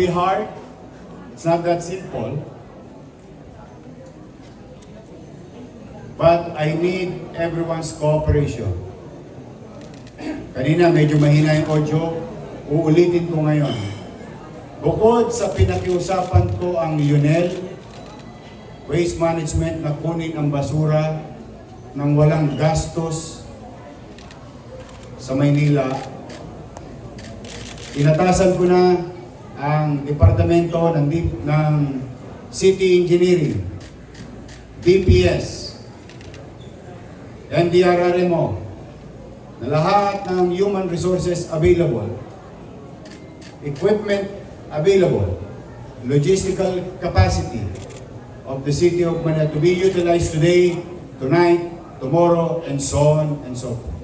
be hard. It's not that simple. But I need everyone's cooperation. Kanina medyo mahina yung audio, uulitin ko ngayon. Bukod sa pinakiusapan ko ang UNEL, waste management na kunin ang basura ng walang gastos sa Maynila, inatasan ko na ang departamento ng, ng City Engineering, DPS, NDRRMO, na lahat ng human resources available, equipment available, logistical capacity of the city of Manila to be utilized today, tonight, tomorrow, and so on and so forth.